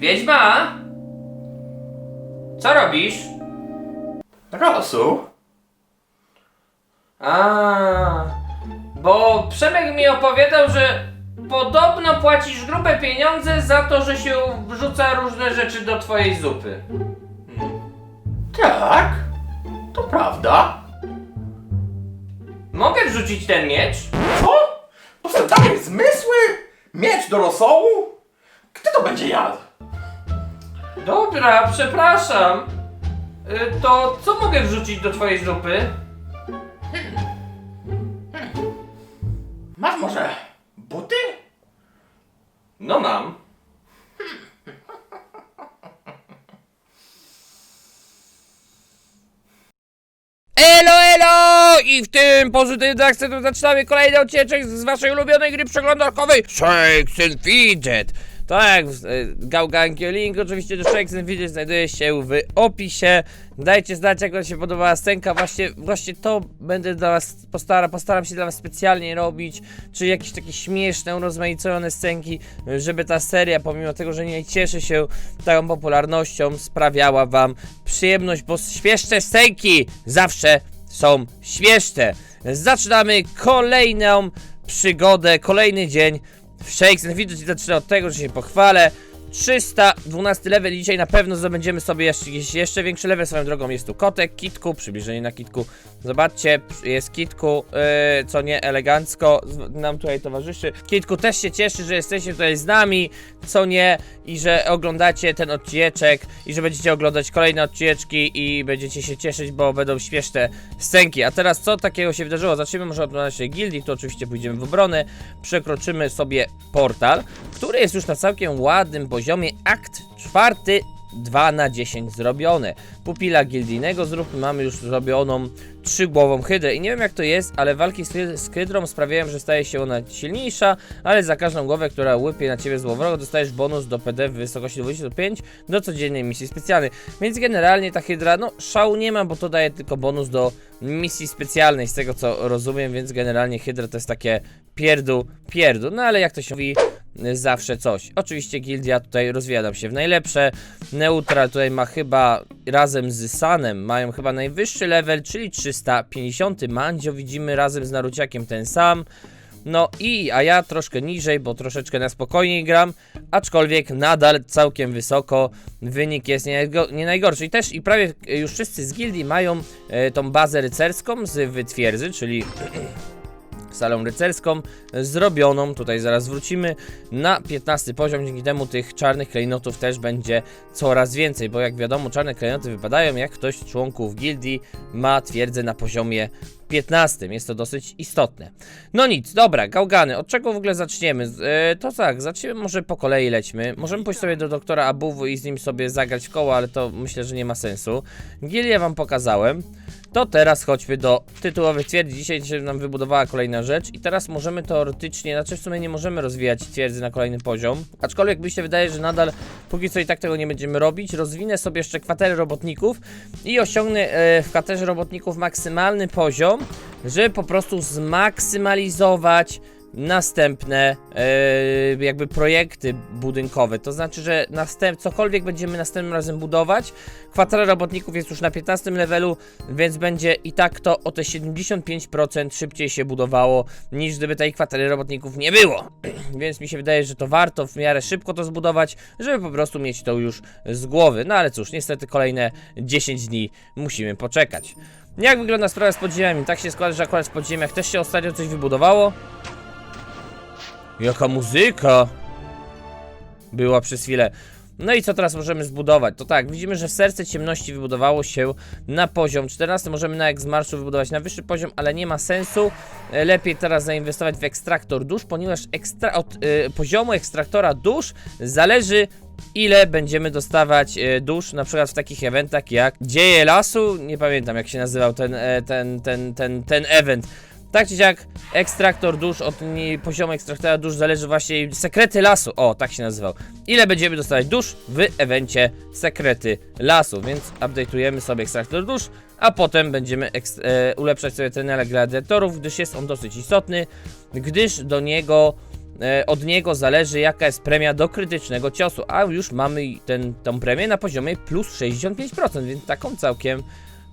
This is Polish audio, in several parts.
Wiedźma? Co robisz? Rosół? A, bo Przemek mi opowiadał, że podobno płacisz grube pieniądze za to, że się wrzuca różne rzeczy do twojej zupy. Tak, to prawda. Mogę wrzucić ten miecz? Co? Posiadałeś zmysły? Miecz do rosołu? Kto to będzie jadł? Dobra, przepraszam. Y, To co mogę wrzucić do twojej zupy? Masz może buty? No mam. Elo, elo! I w tym pozytywnym akcentu zaczynamy kolejny odcinek z waszej ulubionej gry przeglądarkowej Shakes and Fidget. Tak, gałganki link oczywiście do Shakes and Fidget znajduje się w opisie. Dajcie znać jak wam się podobała scenka, właśnie, właśnie to będę dla was postaram, postaram się dla was specjalnie robić, czy jakieś takie śmieszne, urozmaicone scenki, żeby ta seria, pomimo tego, że nie cieszy się taką popularnością, sprawiała wam przyjemność, bo śmieszne scenki zawsze są śmieszne. Zaczynamy kolejną przygodę, kolejny dzień Shakes Fidget i zacznę od tego, że się pochwalę. 312 level i dzisiaj na pewno zdobędziemy sobie jeszcze, jeszcze większy level. Swoją drogą jest tu kotek, kitku, przybliżenie na kitku. Zobaczcie, jest kitku, yy, co nie elegancko nam tutaj towarzyszy. Kitku też się cieszy, że jesteście tutaj z nami, co nie, i że oglądacie ten odcieczek, i że będziecie oglądać kolejne odcieczki i będziecie się cieszyć, bo będą śmieszne scenki. A teraz co takiego się wydarzyło? Zacznijmy może od naszej gildii, tu oczywiście pójdziemy w obronę, przekroczymy sobie portal, który jest już na całkiem ładnym akt czwarty 2 na 10 zrobione. Pupila gildijnego zrób, mamy już zrobioną trzygłową hydrę i nie wiem jak to jest, ale walki z, z hydrą sprawiają, że staje się ona silniejsza, ale za każdą głowę, która łypie na ciebie złowrogo, dostajesz bonus do PD w wysokości 25 do codziennej misji specjalnej. Więc generalnie ta hydra, no szału nie ma, bo to daje tylko bonus do misji specjalnej, z tego co rozumiem, więc generalnie hydra to jest takie pierdu, pierdu, no ale jak to się mówi, zawsze coś. Oczywiście gildia tutaj rozwija nam się w najlepsze, Neutral tutaj ma chyba razem z Sanem, mają chyba najwyższy level, czyli 350, Mandzio widzimy razem z Naruciakiem ten sam, no i, a ja troszkę niżej, bo troszeczkę na spokojniej gram, aczkolwiek nadal całkiem wysoko, wynik jest nie, nie najgorszy. I też i prawie już wszyscy z gildii mają e, tą bazę rycerską z wytwierdzy, czyli salą rycerską zrobioną, tutaj zaraz wrócimy, na 15 poziom, dzięki temu tych czarnych klejnotów też będzie coraz więcej, bo jak wiadomo czarne klejnoty wypadają jak ktoś z członków gildii ma twierdzę na poziomie 15, jest to dosyć istotne. No nic, dobra, gałgany, od czego w ogóle zaczniemy? E, to tak, zaczniemy może po kolei lećmy, możemy pójść sobie do doktora Abuwu i z nim sobie zagrać w koło, ale to myślę, że nie ma sensu. Gilię wam pokazałem, to teraz chodźmy do tytułowych twierdzi. Dzisiaj się nam wybudowała kolejna rzecz i teraz możemy teoretycznie, znaczy w sumie nie możemy rozwijać twierdzy na kolejny poziom, aczkolwiek mi się wydaje, że nadal póki co i tak tego nie będziemy robić. Rozwinę sobie jeszcze kwatery robotników i osiągnę e, w kwaterze robotników maksymalny poziom, żeby po prostu zmaksymalizować następne e, jakby projekty budynkowe. To znaczy, że następ, cokolwiek będziemy następnym razem budować, kwatera robotników jest już na 15 levelu, więc będzie i tak to o te 75% szybciej się budowało, niż gdyby tej kwatery robotników nie było. więc mi się wydaje, że to warto w miarę szybko to zbudować, żeby po prostu mieć to już z głowy. No ale cóż, niestety kolejne 10 dni musimy poczekać. Jak wygląda sprawa z podziemiami? Tak się składa, że akurat w podziemiach też się ostatnio coś wybudowało. Jaka muzyka! Była przez chwilę. No i co teraz możemy zbudować? To tak, widzimy, że serce ciemności wybudowało się na poziom 14. Możemy na jak z marszu wybudować na wyższy poziom, ale nie ma sensu. E, Lepiej teraz zainwestować w ekstraktor dusz, ponieważ ekstra od e, poziomu ekstraktora dusz zależy ile będziemy dostawać e, dusz, na przykład w takich eventach jak Dzieje Lasu, nie pamiętam jak się nazywał ten, ten, ten, ten, ten event. Tak czy siak, ekstraktor dusz, od poziomu ekstraktora dusz zależy właśnie sekrety lasu. O, tak się nazywał. Ile będziemy dostawać dusz w evencie sekrety lasu, więc update'ujemy sobie ekstraktor dusz, a potem będziemy e, ulepszać sobie element gladiatorów, gdyż jest on dosyć istotny, gdyż do niego e, od niego zależy jaka jest premia do krytycznego ciosu, a już mamy ten, tą premię na poziomie plus 65%, więc taką całkiem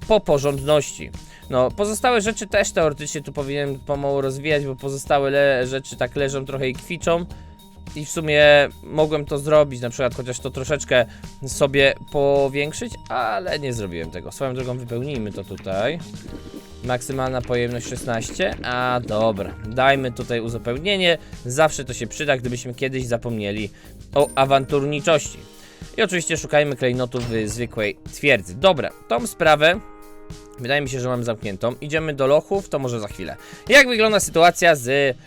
po porządności. No, pozostałe rzeczy też teoretycznie tu powinienem pomału rozwijać, bo pozostałe rzeczy tak leżą trochę i kwiczą. I w sumie mogłem to zrobić, na przykład chociaż to troszeczkę sobie powiększyć, ale nie zrobiłem tego. Swoją drogą wypełnijmy to tutaj. Maksymalna pojemność 16, a dobra, dajmy tutaj uzupełnienie, zawsze to się przyda, gdybyśmy kiedyś zapomnieli o awanturniczości. I oczywiście szukajmy klejnotów w zwykłej twierdzy. Dobra, tą sprawę wydaje mi się, że mam zamkniętą. Idziemy do lochów, to może za chwilę. Jak wygląda sytuacja z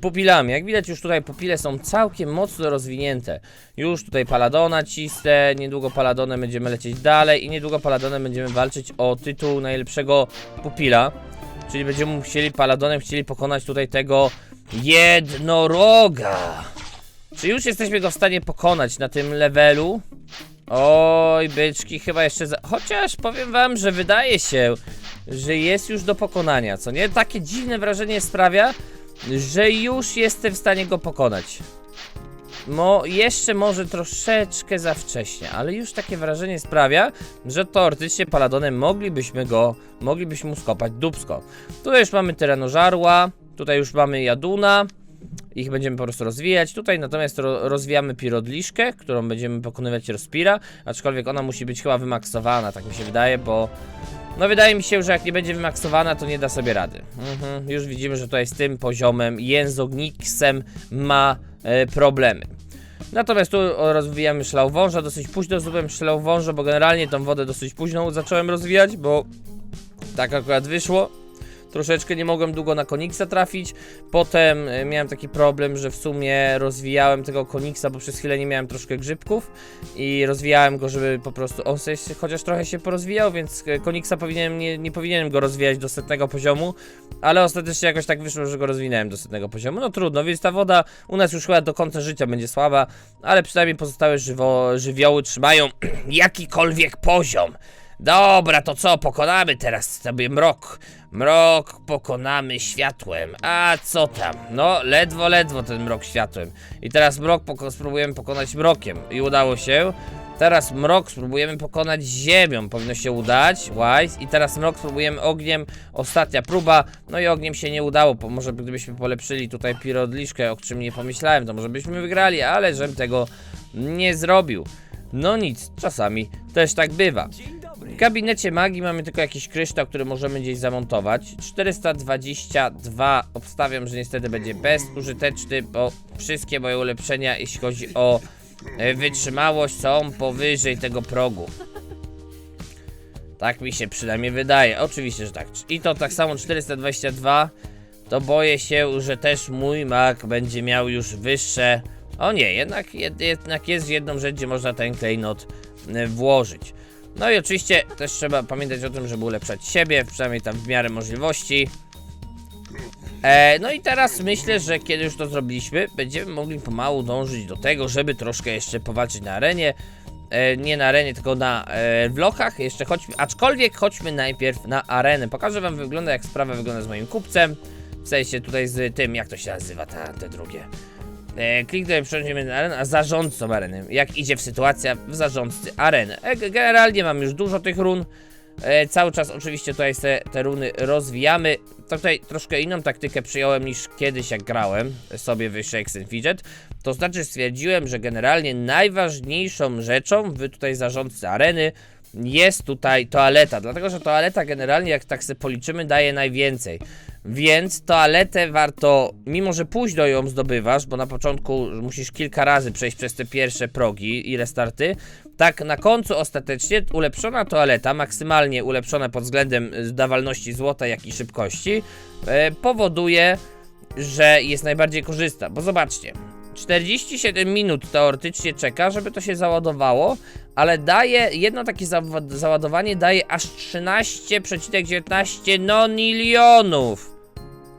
pupilami? Jak widać już tutaj pupile są całkiem mocno rozwinięte. Już tutaj paladona cisnę, niedługo paladonem będziemy lecieć dalej i niedługo paladonem będziemy walczyć o tytuł najlepszego pupila. Czyli będziemy musieli paladonem chcieli pokonać tutaj tego jednoroga. Czy już jesteśmy go w stanie pokonać na tym levelu? Oj, byczki, chyba jeszcze za... Chociaż powiem wam, że wydaje się, że jest już do pokonania, co nie? Takie dziwne wrażenie sprawia, że już jestem w stanie go pokonać. Mo, jeszcze może troszeczkę za wcześnie, ale już takie wrażenie sprawia, że teoretycznie paladonem moglibyśmy go, moglibyśmy mu skopać dubsko. Tutaj już mamy terenożarła, tutaj już mamy jaduna, ich będziemy po prostu rozwijać. Tutaj natomiast ro rozwijamy pirodliszkę, którą będziemy pokonywać rozpira, aczkolwiek ona musi być chyba wymaksowana, tak mi się wydaje, bo no wydaje mi się, że jak nie będzie wymaksowana, to nie da sobie rady. Mhm, już widzimy, że tutaj z tym poziomem Jęzogniksem ma e, problemy. Natomiast tu rozwijamy szlauwąża, dosyć późno zdobyłem szlauwąża, bo generalnie tą wodę dosyć późno zacząłem rozwijać, bo tak akurat wyszło. Troszeczkę nie mogłem długo na Koniksa trafić. Potem e, miałem taki problem, że w sumie rozwijałem tego Koniksa, bo przez chwilę nie miałem troszkę grzybków i rozwijałem go, żeby po prostu on sobie chociaż trochę się porozwijał, więc e, Koniksa powinienem, nie, nie powinienem go rozwijać do setnego poziomu, ale ostatecznie jakoś tak wyszło, że go rozwinąłem do setnego poziomu. No trudno, więc ta woda u nas już chyba do końca życia będzie słaba, ale przynajmniej pozostałe żywo, żywioły trzymają jakikolwiek poziom. Dobra, to co, pokonamy teraz sobie mrok. Mrok pokonamy światłem. A co tam? No, ledwo, ledwo ten mrok światłem. I teraz mrok poko spróbujemy pokonać mrokiem. I udało się. Teraz mrok spróbujemy pokonać ziemią. Powinno się udać. Wise. I teraz mrok spróbujemy ogniem. Ostatnia próba. No i ogniem się nie udało. Bo może gdybyśmy polepszyli tutaj pirodliszkę, o czym nie pomyślałem, to może byśmy wygrali, ale żem tego nie zrobił. No nic, czasami też tak bywa. W gabinecie magii mamy tylko jakiś kryształ, który możemy gdzieś zamontować. 422 obstawiam, że niestety będzie bezużyteczny, bo wszystkie moje ulepszenia, jeśli chodzi o e, wytrzymałość, są powyżej tego progu. Tak mi się przynajmniej wydaje. Oczywiście, że tak. I to tak samo 422. To boję się, że też mój mag będzie miał już wyższe. O nie, jednak, jed, jednak jest jedną rzecz, gdzie można ten klejnot e, włożyć. No i oczywiście też trzeba pamiętać o tym, żeby ulepszać siebie, przynajmniej tam w miarę możliwości. E, no i teraz myślę, że kiedy już to zrobiliśmy, będziemy mogli pomału dążyć do tego, żeby troszkę jeszcze powalczyć na arenie. E, nie na arenie, tylko na e. Jeszcze chodźmy, aczkolwiek chodźmy najpierw na arenę. Pokażę wam wygląda, jak sprawa wygląda z moim kupcem. W sensie tutaj z tym, jak to się nazywa, ta, te drugie. E, kliknę, przejdziemy na arenę, a zarządcą areny. Jak idzie w sytuacja w zarządcy areny. E, ge- generalnie mam już dużo tych run. E, cały czas oczywiście tutaj te, te runy rozwijamy. Tutaj troszkę inną taktykę przyjąłem niż kiedyś jak grałem sobie w Shakes and Fidget. To znaczy stwierdziłem, że generalnie najważniejszą rzeczą w tutaj zarządcy areny jest tutaj toaleta, dlatego że toaleta generalnie jak tak sobie policzymy daje najwięcej. Więc toaletę warto, mimo że późno ją zdobywasz, bo na początku musisz kilka razy przejść przez te pierwsze progi i restarty, tak na końcu ostatecznie ulepszona toaleta, maksymalnie ulepszona pod względem y, dawalności złota, jak i szybkości, e, powoduje, że jest najbardziej korzystna. Bo zobaczcie, 47 minut teoretycznie czeka, żeby to się załadowało, ale daje, jedno takie zawa- załadowanie daje aż 13,19 nonilionów.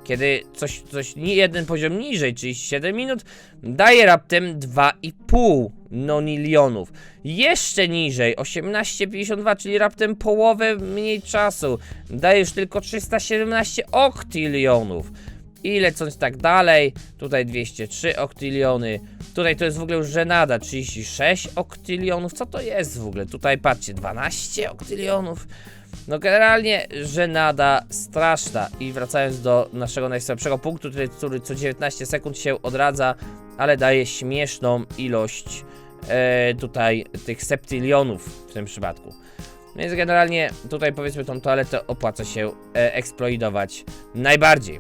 Kiedy coś, coś jeden poziom niżej, czyli 7 minut, daje raptem 2,5 nonilionów. Jeszcze niżej, 18,52, czyli raptem połowę mniej czasu, daje już tylko 317 oktylionów. I lecąc tak dalej, tutaj 203 oktyliony, tutaj to jest w ogóle już żenada, 36 oktylionów, co to jest w ogóle? Tutaj patrzcie, 12 oktylionów. No generalnie żenada straszna i wracając do naszego najsłabszego punktu, który, który co 19 sekund się odradza, ale daje śmieszną ilość e, tutaj tych septylionów w tym przypadku. Więc generalnie tutaj powiedzmy tą toaletę opłaca się e, najbardziej.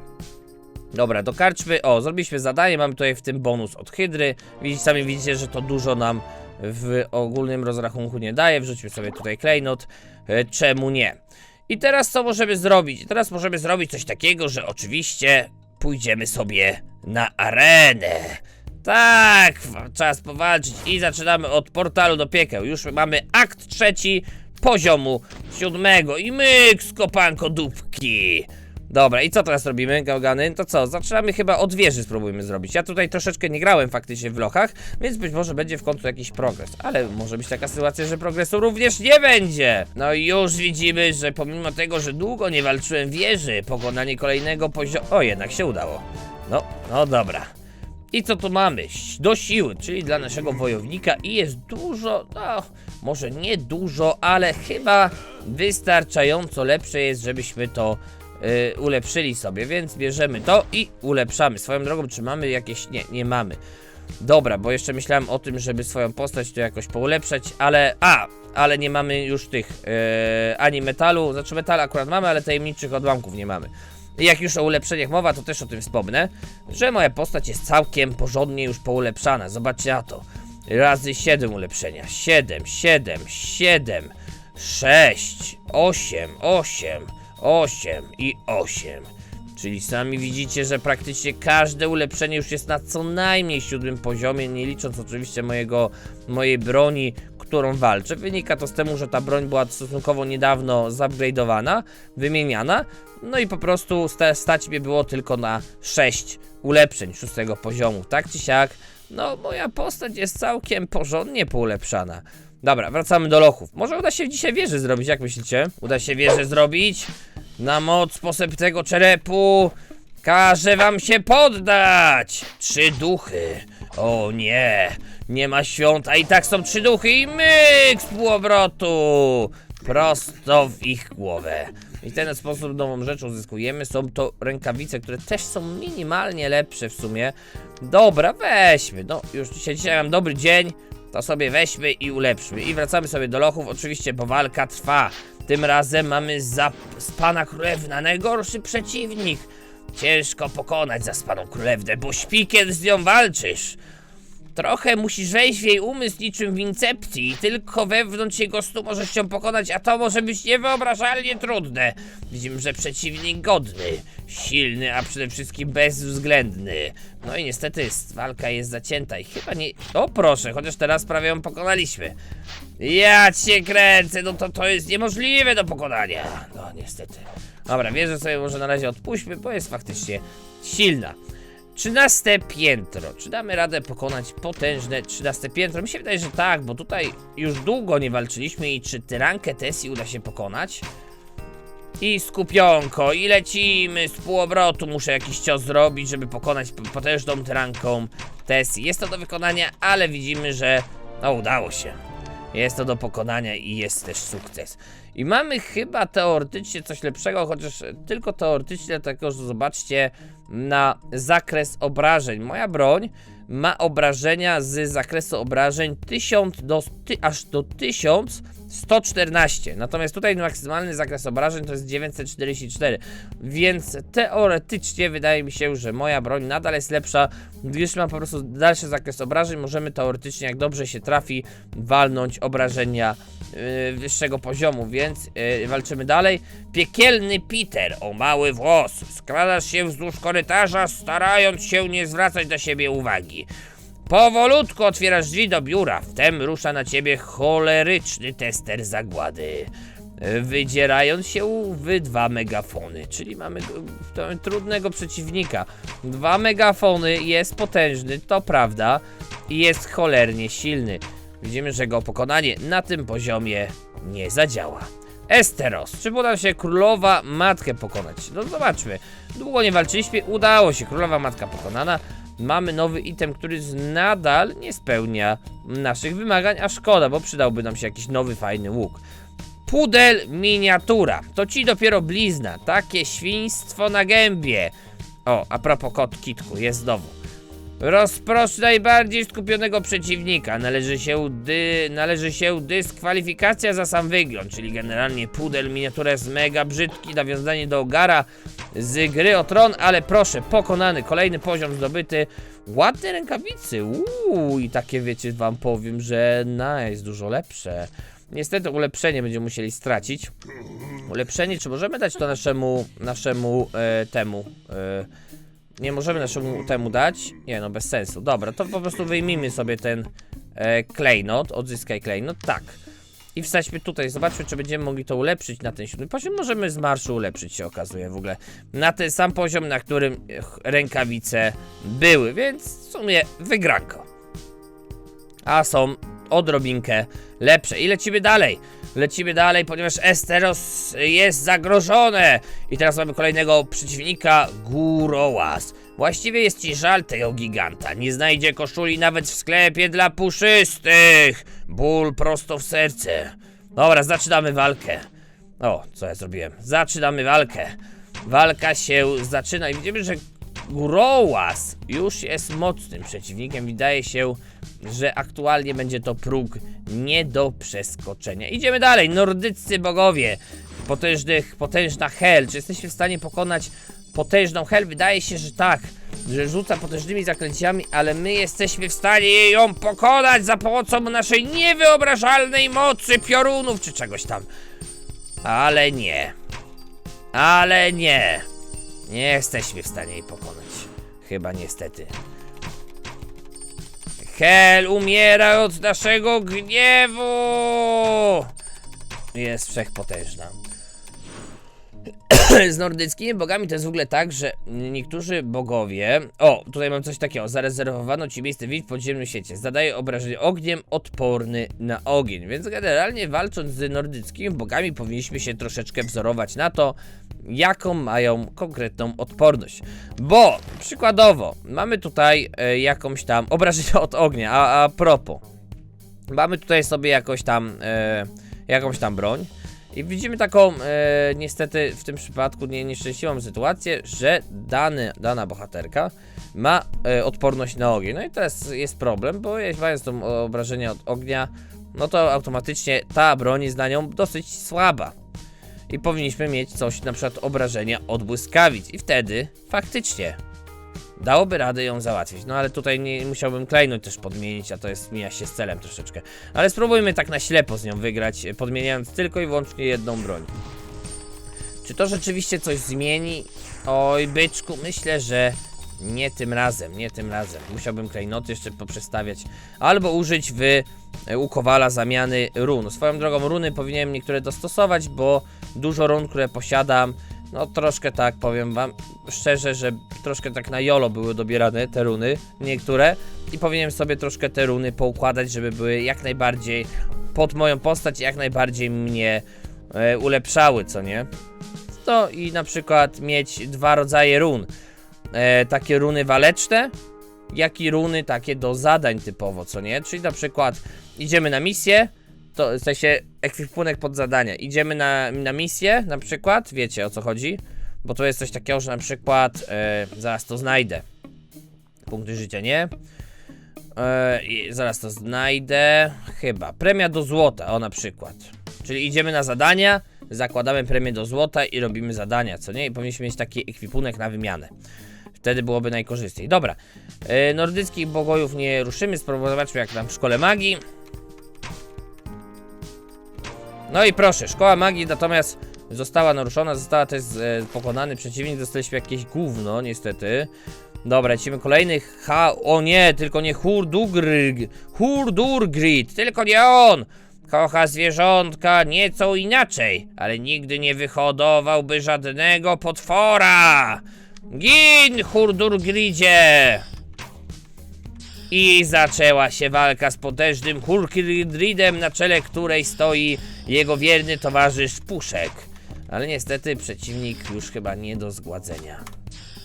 Dobra, do karczmy. O, zrobiliśmy zadanie, mamy tutaj w tym bonus od Hydry. Widzicie, sami widzicie, że to dużo nam w ogólnym rozrachunku nie daje. Wrzućmy sobie tutaj klejnot. E, czemu nie? I teraz co możemy zrobić? Teraz możemy zrobić coś takiego, że oczywiście pójdziemy sobie na arenę. Tak, czas powalczyć i zaczynamy od portalu do piekieł. Już mamy akt trzeci poziomu siódmego i myk z kopanko dupki. Dobra, i co teraz robimy, gałgany? To co, zaczynamy chyba od wieży spróbujmy zrobić. Ja tutaj troszeczkę nie grałem faktycznie w lochach, więc być może będzie w końcu jakiś progres. Ale może być taka sytuacja, że progresu również nie będzie. No i już widzimy, że pomimo tego, że długo nie walczyłem wieży, pokonanie kolejnego poziomu... O, jednak się udało. No, no dobra. I co tu mamy? Do siły, czyli dla naszego wojownika i jest dużo, no może nie dużo, ale chyba wystarczająco lepsze jest, żebyśmy to y, ulepszyli sobie, więc bierzemy to i ulepszamy. Swoją drogą, czy mamy jakieś... Nie, nie mamy. Dobra, bo jeszcze myślałem o tym, żeby swoją postać to jakoś poulepszać, ale... A! Ale nie mamy już tych y, ani metalu, znaczy metal akurat mamy, ale tajemniczych odłamków nie mamy. I Jak już o ulepszeniach mowa, to też o tym wspomnę, że moja postać jest całkiem porządnie już poulepszana. Zobaczcie na to. Razy 7 ulepszenia. 7, 7, 7, 6, 8, 8, 8 i 8. Czyli sami widzicie, że praktycznie każde ulepszenie już jest na co najmniej siódmym poziomie, nie licząc oczywiście mojego, mojej broni, którą walczę. Wynika to z temu, że ta broń była stosunkowo niedawno zupgrade'owana, wymieniana, no i po prostu sta stać mnie było tylko na 6 ulepszeń szóstego poziomu. Tak czy siak, no moja postać jest całkiem porządnie poulepszana. Dobra, wracamy do lochów. Może uda się dzisiaj wieżę zrobić, jak myślicie? Uda się wieżę zrobić? Na moc posępnego czerepu każę wam się poddać! Trzy duchy. O nie, nie ma świąt, a i tak są trzy duchy i myk z półobrotu! Prosto w ich głowę. I w ten sposób nową rzeczą zyskujemy. Są to rękawice, które też są minimalnie lepsze w sumie. Dobra, weźmy. No, już dzisiaj, dzisiaj mam dobry dzień. To sobie weźmy i ulepszmy. I wracamy sobie do lochów. Oczywiście, bo walka trwa. Tym razem mamy za pana królewna, najgorszy przeciwnik. Ciężko pokonać zaspaną królewnę, bo śpi, kiedy z nią walczysz. Trochę musisz wejść w jej umysł niczym w incepcji tylko wewnątrz jego stu możesz ją pokonać, a to może być niewyobrażalnie trudne. Widzimy, że przeciwnik godny, silny, a przede wszystkim bezwzględny. No i niestety walka jest zacięta i chyba nie... O proszę, chociaż teraz prawie ją pokonaliśmy. Ja cię kręcę, no to to jest niemożliwe do pokonania. No niestety. Dobra, wierzę sobie może na razie odpuśćmy, bo jest faktycznie silna. 13 piętro. Czy damy radę pokonać potężne 13 piętro? Mi się wydaje, że tak, bo tutaj już długo nie walczyliśmy i czy tyrankę Tessie uda się pokonać? I skupionko, i lecimy z półobrotu. Muszę jakiś cios zrobić, żeby pokonać potężną tyranką Tessie. Jest to do wykonania, ale widzimy, że no udało się. Jest to do pokonania i jest też sukces. I mamy chyba teoretycznie coś lepszego, chociaż tylko teoretycznie, dlatego że zobaczcie na zakres obrażeń. Moja broń ma obrażenia z zakresu obrażeń 1000 do, ty, aż do 1114. Natomiast tutaj maksymalny zakres obrażeń to jest 944. Więc teoretycznie wydaje mi się, że moja broń nadal jest lepsza, gdyż ma po prostu dalszy zakres obrażeń. Możemy teoretycznie, jak dobrze się trafi, walnąć obrażenia wyższego poziomu, więc yy, walczymy dalej. Piekielny Peter, o mały włos, skradasz się wzdłuż korytarza, starając się nie zwracać do siebie uwagi. Powolutku otwierasz drzwi do biura, wtem rusza na ciebie choleryczny tester zagłady. Wydzierając się w dwa megafony, czyli mamy trudnego przeciwnika. Dwa megafony jest potężny, to prawda, i jest cholernie silny. Widzimy, że go pokonanie na tym poziomie nie zadziała. Esteros. Czy uda się królowa matkę pokonać? No zobaczmy. Długo nie walczyliśmy, udało się. Królowa matka pokonana. Mamy nowy item, który nadal nie spełnia naszych wymagań, a szkoda, bo przydałby nam się jakiś nowy, fajny łuk. Pudel miniatura. To ci dopiero blizna. Takie świństwo na gębie. O, a propos kot kitku, jest znowu. Rozprosz najbardziej skupionego przeciwnika. Należy się, dy, należy się dyskwalifikacja za sam wygląd, czyli generalnie pudel miniatura jest mega brzydki, nawiązanie do Ogara z gry o tron, ale proszę, pokonany, kolejny poziom zdobyty. Ładne rękawicy, uuu, i takie wiecie wam powiem, że nice, dużo lepsze. Niestety ulepszenie będziemy musieli stracić. Ulepszenie, czy możemy dać to naszemu, naszemu e, temu, e, nie możemy naszemu temu dać? Nie, no bez sensu. Dobra, to po prostu wyjmijmy sobie ten e, klejnot, odzyskaj klejnot, tak. I wstaćmy tutaj, zobaczmy, czy będziemy mogli to ulepszyć na ten siódmy poziom. Możemy z marszu ulepszyć się okazuje w ogóle. Na ten sam poziom, na którym rękawice były, więc w sumie wygranko. A są odrobinkę lepsze. I lecimy dalej. Lecimy dalej, ponieważ Esteros jest zagrożone. I teraz mamy kolejnego przeciwnika, Gurołaz. Właściwie jest ci żal tego giganta. Nie znajdzie koszuli nawet w sklepie dla puszystych. Ból prosto w serce. Dobra, zaczynamy walkę. O, co ja zrobiłem? Zaczynamy walkę. Walka się zaczyna i widzimy, że Gurołaz już jest mocnym przeciwnikiem. Wydaje się, że aktualnie będzie to próg nie do przeskoczenia. Idziemy dalej. Nordyccy bogowie. Potężnych, potężna Hel. Czy jesteśmy w stanie pokonać potężną Hel? Wydaje się, że tak. Że rzuca potężnymi zaklęciami, ale my jesteśmy w stanie ją pokonać za pomocą naszej niewyobrażalnej mocy piorunów czy czegoś tam. Ale nie. Ale nie. Nie jesteśmy w stanie jej pokonać. Chyba niestety. Hel umiera od naszego gniewu! Jest wszechpotężna. Z nordyckimi bogami to jest w ogóle tak, że niektórzy bogowie. O, tutaj mam coś takiego. Zarezerwowano ci miejsce w podziemnym świecie. Zadaje obrażenie ogniem odporny na ogień. Więc generalnie walcząc z nordyckimi bogami, powinniśmy się troszeczkę wzorować na to, jaką mają konkretną odporność. Bo przykładowo, mamy tutaj e, jakąś tam obrażenie od ognia, a, a propos. Mamy tutaj sobie jakoś tam, e, jakąś tam broń. I widzimy taką, e, niestety w tym przypadku nie, nieszczęśliwą sytuację, że dany, dana bohaterka ma e, odporność na ogień. No i teraz jest problem, bo jeśli mając to obrażenie od ognia, no to automatycznie ta broń jest na nią dosyć słaba. I powinniśmy mieć coś, na przykład obrażenia od błyskawic. I wtedy faktycznie dałoby radę ją załatwić. No ale tutaj nie musiałbym klejnąć też podmienić, a to jest mija się z celem troszeczkę. Ale spróbujmy tak na ślepo z nią wygrać, podmieniając tylko i wyłącznie jedną broń. Czy to rzeczywiście coś zmieni? Oj, byczku, myślę, że nie tym razem, nie tym razem. Musiałbym klejnoty jeszcze poprzestawiać, albo użyć w u Kowala zamiany run. Swoją drogą runy powinienem niektóre dostosować, bo dużo run, które posiadam, no troszkę tak powiem wam szczerze, że troszkę tak na jolo były dobierane te runy, niektóre i powinienem sobie troszkę te runy poukładać, żeby były jak najbardziej pod moją postać, jak najbardziej mnie e, ulepszały, co nie? No i na przykład mieć dwa rodzaje run. E, takie runy waleczne, jak i runy takie do zadań typowo, co nie? Czyli na przykład idziemy na misję, to w sensie ekwipunek pod zadania. Idziemy na, na misję, na przykład, wiecie o co chodzi? Bo to jest coś takiego, że na przykład, e, zaraz to znajdę. Punkty życia, nie? I zaraz to znajdę. Chyba. Premia do złota, o na przykład. Czyli idziemy na zadania, zakładamy premię do złota i robimy zadania, co nie? I powinniśmy mieć taki ekwipunek na wymianę. Wtedy byłoby najkorzystniej. Dobra. E, nordyckich bogojów nie ruszymy. Spróbujmy jak tam w szkole magii. No i proszę, szkoła magii natomiast została naruszona, została też e, pokonany przeciwnik, dostaliśmy jakieś gówno, niestety. Dobra, lecimy kolejny ha... O nie, tylko nie Hurdugryg, Hurdurgrid, tylko nie on! Kocha zwierzątka nieco inaczej, ale nigdy nie wyhodowałby żadnego potwora! Gin, Hurdurgridzie! I zaczęła się walka z potężnym Hurkridridem, na czele której stoi jego wierny towarzysz Puszek. Ale niestety przeciwnik już chyba nie do zgładzenia.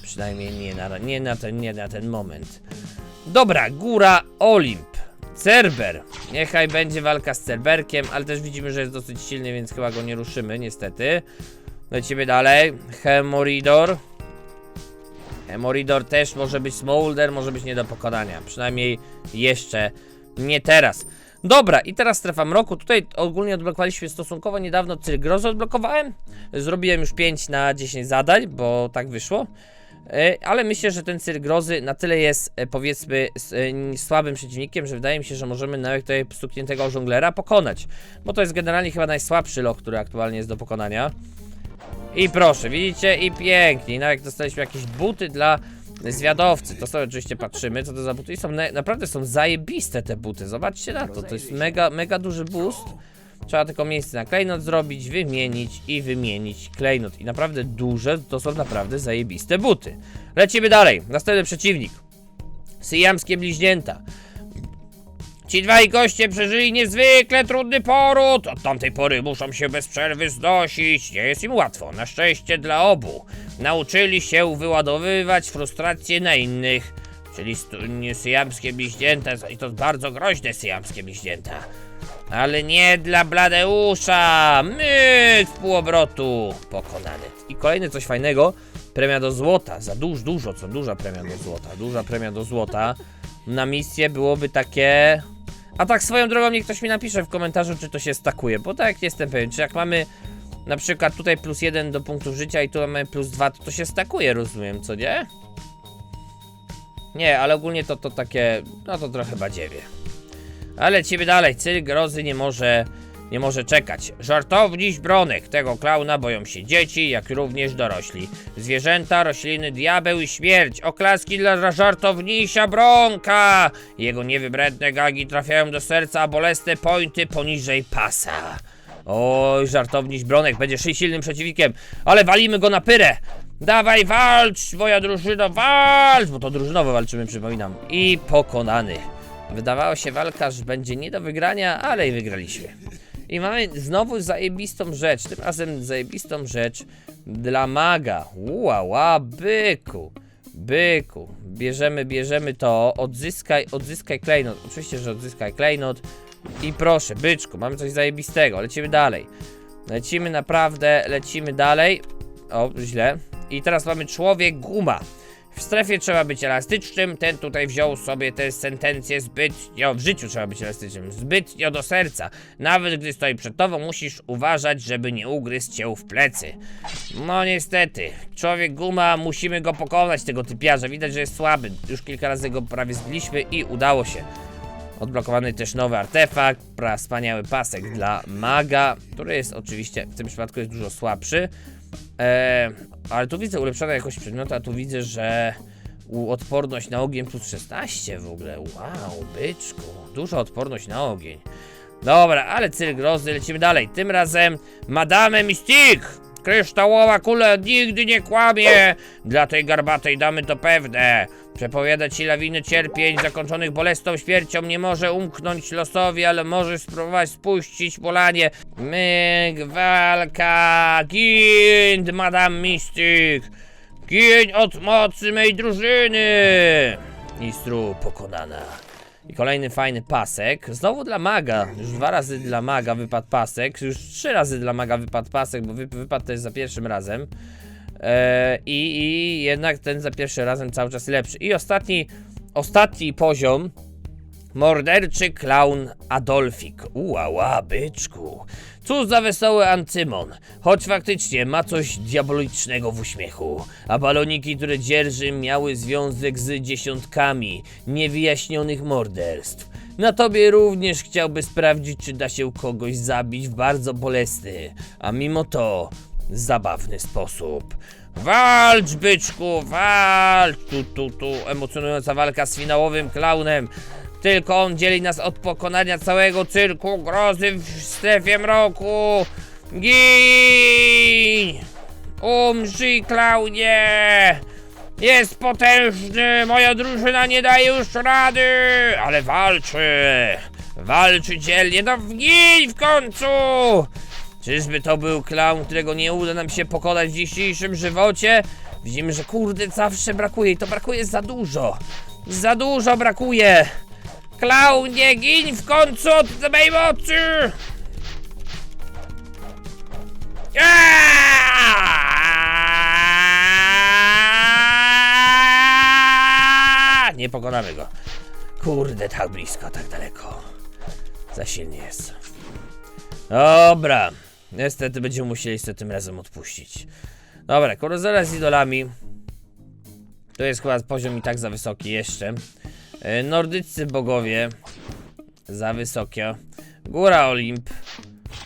Przynajmniej nie na, nie na, ten, nie na ten moment. Dobra, góra Olimp. Cerber. Niechaj będzie walka z Cerberkiem, ale też widzimy, że jest dosyć silny, więc chyba go nie ruszymy, niestety. Lecimy dalej. Hemoridor. Hemoridor też może być Smolder, może być nie do pokonania. Przynajmniej jeszcze nie teraz. Dobra, i teraz strefa mroku. Tutaj ogólnie odblokowaliśmy stosunkowo niedawno Cyrgrozy odblokowałem. Zrobiłem już 5 na 10 zadań, bo tak wyszło. E, Ale myślę, że ten Cyrgrozy na tyle jest, e, powiedzmy, e, słabym przeciwnikiem, że wydaje mi się, że możemy nawet tutaj stukniętego żonglera pokonać. Bo to jest generalnie chyba najsłabszy loch, który aktualnie jest do pokonania. I proszę, widzicie? I pięknie. Nawet jak dostaliśmy jakieś buty dla zwiadowcy, to sobie oczywiście patrzymy, co to za buty. I są na, naprawdę są zajebiste te buty. Zobaczcie na to. To jest mega, mega duży boost. Trzeba tylko miejsce na klejnot zrobić, wymienić i wymienić klejnot. I naprawdę duże, to są naprawdę zajebiste buty. Lecimy dalej. Następny przeciwnik. Syjamskie bliźnięta. Ci dwaj goście przeżyli niezwykle trudny poród. Od tamtej pory muszą się bez przerwy znosić. Nie jest im łatwo, na szczęście dla obu. Nauczyli się wyładowywać frustracje na innych. Czyli syjamskie bliźnięta, i to bardzo groźne syjamskie bliźnięta. Ale nie dla Bladeusza! My w półobrotu pokonany. I kolejne coś fajnego. Premia do złota. Za dużo, dużo, co duża premia do złota. Duża premia do złota. Na misję byłoby takie. A tak swoją drogą niech ktoś mi napisze w komentarzu, czy to się stakuje, bo tak jestem pewien, czy jak mamy na przykład tutaj plus jeden do punktu życia i tu mamy plus dwa, to to się stakuje, rozumiem, co nie? Nie, ale ogólnie to to takie, no to trochę badziewie. Ale lecimy dalej, cyrk grozy nie może, nie może czekać. Żartowniś bronek, tego klauna boją się dzieci, jak również dorośli. Zwierzęta, rośliny, diabeł i śmierć. Oklaski dla żartownisia bronka. Jego niewybredne gagi trafiają do serca, a bolesne pointy poniżej pasa. Oj, żartowniś bronek będzie silnym przeciwnikiem, ale walimy go na pyrę. Dawaj, walcz, moja drużyno, walcz! Bo to drużynowo walczymy, przypominam. I pokonany. Wydawało się walka, że będzie nie do wygrania, ale i wygraliśmy. I mamy znowu zajebistą rzecz, tym razem zajebistą rzecz dla maga. Ła, ła, byku. Byku. Bierzemy, bierzemy to. Odzyskaj, odzyskaj klejnot. Oczywiście, że odzyskaj klejnot. I proszę, byczku, mamy coś zajebistego. Lecimy dalej. Lecimy naprawdę, lecimy dalej. O, źle. I teraz mamy człowiek guma. W strefie trzeba być elastycznym. Ten tutaj wziął sobie tę sentencję zbytnio. W życiu trzeba być elastycznym. Zbytnio do serca. Nawet gdy stoi przed tobą, musisz uważać, żeby nie ugryzł cię w plecy. No niestety. Człowiek guma, musimy go pokonać, tego typiarza. Widać, że jest słaby. Już kilka razy go prawie zbiliśmy i udało się. Odblokowany też nowy artefakt, pra, wspaniały pasek dla maga, który jest oczywiście w tym przypadku jest dużo słabszy. E, ale tu widzę ulepszoną jakość przedmiotu, a tu widzę, że odporność na ogień plus 16 w ogóle. Wow, byczku, duża odporność na ogień. Dobra, ale cyrk grozy, lecimy dalej. Tym razem Madame Mystique! Kryształowa kula nigdy nie kłamie! Dla tej garbatej damy to pewne. Przepowiada ci lawiny cierpień zakończonych bolesną śmiercią. Nie może umknąć losowi, ale może spróbować spuścić polanie. Myg, walka, gind, Madame Mystique! Gień od mocy mej drużyny! Mistru pokonana. I kolejny fajny pasek. Znowu dla maga. Już dwa razy dla maga wypadł pasek. Już trzy razy dla maga wypadł pasek, bo wy, wypadł też za pierwszym razem. E, i, I jednak ten za pierwszym razem cały czas lepszy. I ostatni, ostatni poziom. Morderczy klaun Adolfik. Uła, byczku. Cóż za wesoły Ancymon. Choć faktycznie ma coś diabolicznego w uśmiechu. A baloniki, które dzierży, miały związek z dziesiątkami niewyjaśnionych morderstw. Na tobie również chciałby sprawdzić, czy da się kogoś zabić w bardzo bolesny, a mimo to zabawny sposób. Walcz, byczku, walcz! Tu, tu, tu, emocjonująca walka z finałowym klaunem. Tylko on dzieli nas od pokonania całego cyrku grozy w strefie mroku. Gin! Umrzyj, klaunie! Jest potężny! Moja drużyna nie daje już rady! Ale walczy! Walczy dzielnie, no wgij w końcu! Czyżby to był klaun, którego nie uda nam się pokonać w dzisiejszym żywocie? Widzimy, że kurde zawsze brakuje i to brakuje za dużo. Za dużo brakuje. Klaunie, gin w końcu od mej mocy! Nie pokonamy go. Kurde, tak blisko, tak daleko. Za silnie jest. Dobra. Niestety będziemy musieli sobie tym razem odpuścić. Dobra, korozora z idolami. To jest chyba poziom i tak za wysoki jeszcze. E, Nordyccy bogowie. Za wysokie. Góra Olimp.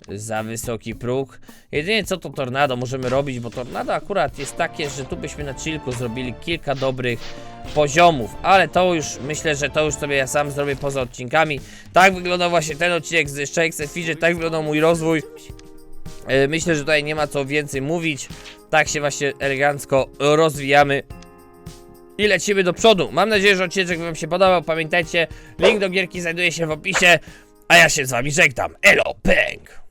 Za wysoki próg. Jedynie co to tornado możemy robić, bo tornado akurat jest takie, że tu byśmy na chillku zrobili kilka dobrych poziomów, ale to już myślę, że to już sobie ja sam zrobię poza odcinkami. Tak wyglądał właśnie ten odcinek z Shakes Fidget, tak wyglądał mój rozwój. E, Myślę, że tutaj nie ma co więcej mówić. Tak się właśnie elegancko rozwijamy. I lecimy do przodu. Mam nadzieję, że odcinek Wam się podobał. Pamiętajcie, link do gierki znajduje się w opisie. A ja się z Wami żegnam. Elo, pęk!